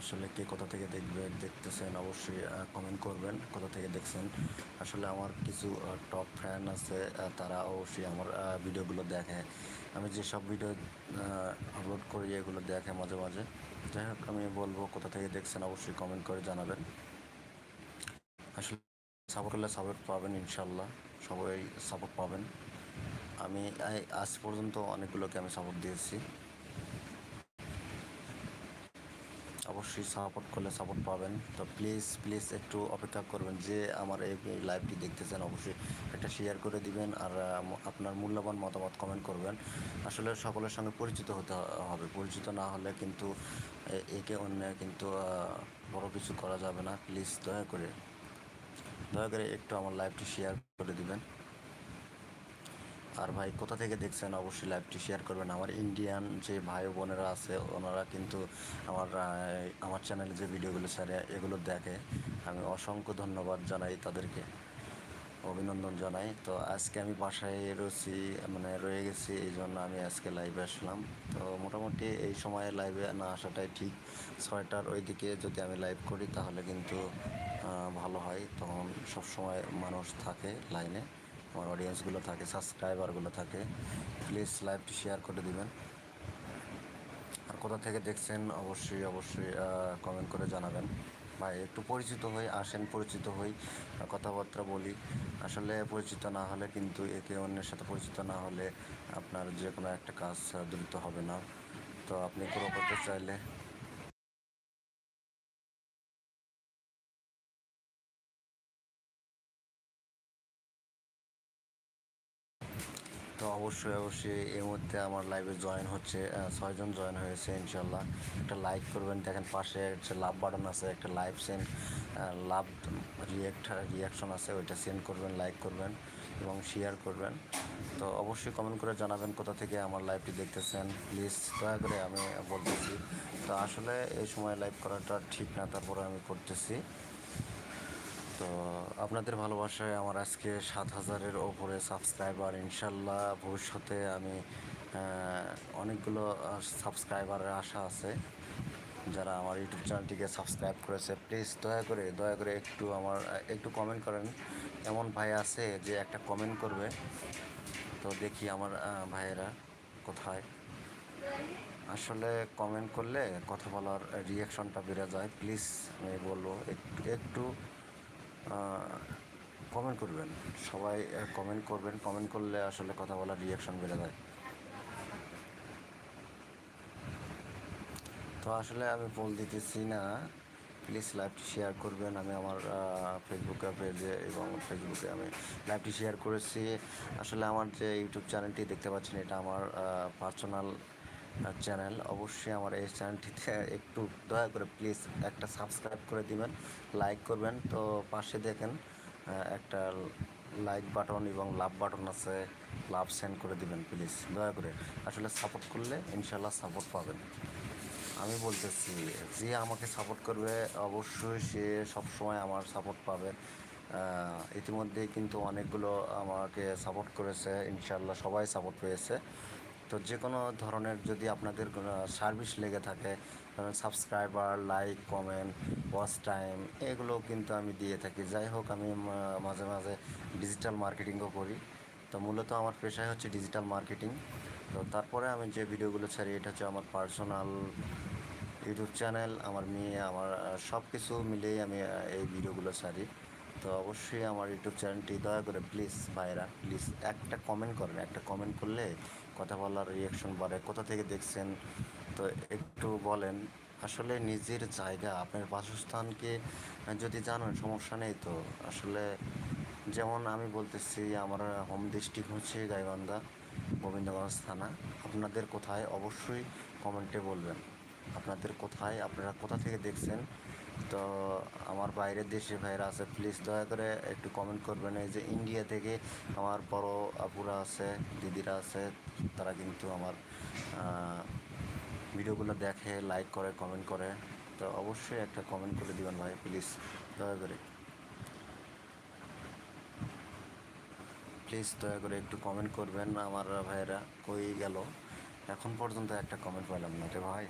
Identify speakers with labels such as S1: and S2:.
S1: আসলে কে কোথা থেকে দেখবে, দেখতেছেন অবশ্যই কমেন্ট করবেন কোথা থেকে দেখছেন। আসলে আমার কিছু টপ ফ্যান আছে তারা অবশ্যই আমার ভিডিওগুলো দেখে। আমি যেসব ভিডিও আপলোড করি এগুলো দেখে মাঝে মাঝে। যাই হোক, আমি বলব কোথা থেকে দেখছেন অবশ্যই কমেন্ট করে জানাবেন। আসলে সাপোর্ট করলে সাপোর্ট পাবেন ইনশাল্লাহ সবাই সাপোর্ট পাবেন। আমি আজ পর্যন্ত অনেকগুলোকে আমি সাপোর্ট দিয়েছি। অবশ্যই সাপোর্ট করলে সাপোর্ট পাবেন। তো প্লিজ প্লিজ একটু অপেক্ষা করবেন যে আমার এই লাইভটি দেখতেছেন, অবশ্যই একটা শেয়ার করে দিবেন আর আপনার মূল্যবান মতামত কমেন্ট করবেন। আসলে সকলের সঙ্গে পরিচিত হতে হবে। পরিচিত না হলে কিন্তু একে অন্য কিন্তু বড় কিছু করা যাবে না। প্লিজ দয়া করে দয়া করে একটু আমার লাইভটি শেয়ার করে দিবেন। আর ভাই, কোথা থেকে দেখছেন অবশ্যই লাইভটি শেয়ার করবেন। আমার ইন্ডিয়ান যে ভাই বোনেরা আছে, ওনারা কিন্তু আমার আমার চ্যানেলে যে ভিডিওগুলো ছাড়ে, এগুলো দেখে। আমি অসংখ্য ধন্যবাদ জানাই তাদেরকে। অভিনন্দন জানাই। তো আজকে আমি বাসায় রয়েছি মানে রয়ে গেছি, এই জন্য আমি আজকে লাইভে আসলাম। তো মোটামুটি এই সময়ে লাইভে না আসাটাই ঠিক। ছয়টার ওইদিকে যদি আমি লাইভ করি, তাহলে কিন্তু ভালো হয়। তখন সবসময় মানুষ থাকে লাইনে আমার অডিয়েন্সগুলো থাকে সাবস্ক্রাইবারগুলো থাকে প্লিজ লাইভটি শেয়ার করে দিবেন। আর কোথা থেকে দেখছেন, অবশ্যই অবশ্যই কমেন্ট করে জানাবেন। ভাই, একটু পরিচিত হই, আসেন, পরিচিত হই কথাবার্তা বলি। আসলে পরিচিত না হলে কিন্তু একে অন্যের সাথে পরিচিত না হলে আপনার যে কোনো একটা কাজ দ্রুত হবে না। তো আপনি গ্রো করতে চাইলে তো অবশ্যই অবশ্যই এই মুহূর্তে আমার লাইভে জয়েন হচ্ছে ছয়জন জয়েন হয়েছে, ইনশাল্লাহ। একটা লাইক করবেন, দেখেন পাশে হচ্ছে লাভ বাটন আছে, একটা live send love react reaction আছে, ওইটা সেন্ড করবেন লাইক করবেন এবং শেয়ার করবেন। তো অবশ্যই কমেন্ট করে জানাবেন কোথা থেকে আমার লাইভটি দেখতেছেন। প্লিজ দয়া করে আমি বলতেছি। তো আসলে এই সময় লাইভ করাটা ঠিক না, তারপরে আমি করতেছি। তো আপনাদের ভালোবাসায় আমার আজকে সাত হাজারের ওপরে সাবস্ক্রাইবার ইনশাল্লাহ ভবিষ্যতে আমি অনেকগুলো সাবস্ক্রাইবারের আশা আছে। যারা আমার ইউটিউব চ্যানেলটিকে সাবস্ক্রাইব করেছে প্লিজ দয়া করে দয়া করে একটু আমার, একটু কমেন্ট করেন। এমন ভাই আছে যে একটা কমেন্ট করবে। তো দেখি আমার ভাইয়েরা কোথায়। আসলে কমেন্ট করলে কথা বলার রিয়াকশনটা বেড়ে যায়। প্লিজ আমি বলব একটু একটু কমেন্ট করবেন। সবাই কমেন্ট করবেন। কমেন্ট করলে আসলে কথা বলার রিয়াকশন বেড়ে যায়। তো আসলে আমি বল দিতেছি না। প্লিজ লাইভটি শেয়ার করবেন। আমি আমার ফেসবুকে পেজে এবং ফেসবুকে আমি লাইভটি শেয়ার করেছি। আসলে আমার যে ইউটিউব চ্যানেলটি দেখতে পাচ্ছেন, এটা আমার পার্সোনাল চ্যানেল অবশ্যই আমার এই চ্যানেলটিতে একটু দয়া করে প্লিজ একটা সাবস্ক্রাইব করে দিবেন লাইক করবেন। তো পাশে দেখেন একটা লাইক বাটন এবং লাভ বাটন আছে লাভ সেন্ড করে দিবেন প্লিজ দয়া করে। আসলে সাপোর্ট করলে ইনশাল্লাহ সাপোর্ট পাবেন। আমি বলতেছি, যে আমাকে সাপোর্ট করবে, অবশ্যই সে সবসময় আমার সাপোর্ট পাবে। ইতিমধ্যেই কিন্তু অনেকগুলো আমাকে সাপোর্ট করেছে ইনশাল্লাহ সবাই সাপোর্ট পেয়েছে। তো যে কোনো ধরনের যদি আপনাদের সার্ভিস লেগে থাকে subscriber like comment watch time এগুলো কিন্তু আমি দিয়ে থাকি। যাই হোক, আমি মাঝে মাঝে ডিজিটাল মার্কেটিংও করি। তো মূলত আমার পেশাই হচ্ছে ডিজিটাল মার্কেটিং তো তারপরে আমি যে ভিডিওগুলো ছাড়ি, এটা হচ্ছে আমার পার্সোনাল ইউটিউব চ্যানেল আমার মেয়ে, আমার সব কিছু মিলেই আমি এই ভিডিওগুলো ছাড়ি। তো অবশ্যই আমার ইউটিউব চ্যানেলটি দয়া করে প্লিজ ভাইরা প্লিজ একটা কমেন্ট করেন একটা কমেন্ট করলে কথা বলার রিয়াকশন বাড়ে, কোথা থেকে দেখছেন? তো একটু বলেন, আসলে নিজের জায়গা, আপনার বাসস্থানকে যদি জানেন, সমস্যা নেই তো? আসলে যেমন আমি বলতেছি, আমার হোম ডিস্ট্রিক্ট হচ্ছে গাইবান্ধা, গোবিন্দগঞ্জ থানা। আপনাদের কোথায়? অবশ্যই কমেন্টে বলবেন। আপনাদের কোথায়? আপনারা কোথা থেকে দেখছেন? তো আমার বাইরের দেশে ভাইরা আছে প্লিজ দয়া করে একটু কমেন্ট করবেন। এই যে ইন্ডিয়া থেকে আমার বড় আপুরা আছে, দিদিরা আছে, তারা কিন্তু আমার ভিডিওগুলো দেখে লাইক করে কমেন্ট করে। তো অবশ্যই একটা কমেন্ট করে দিবেন ভাই প্লিজ দয়া করে। প্লিজ দয়া করে একটু কমেন্ট করবেন, আমার ভাইয়েরা কই গেল? এখন পর্যন্ত একটা কমেন্ট পেলাম না রে ভাই।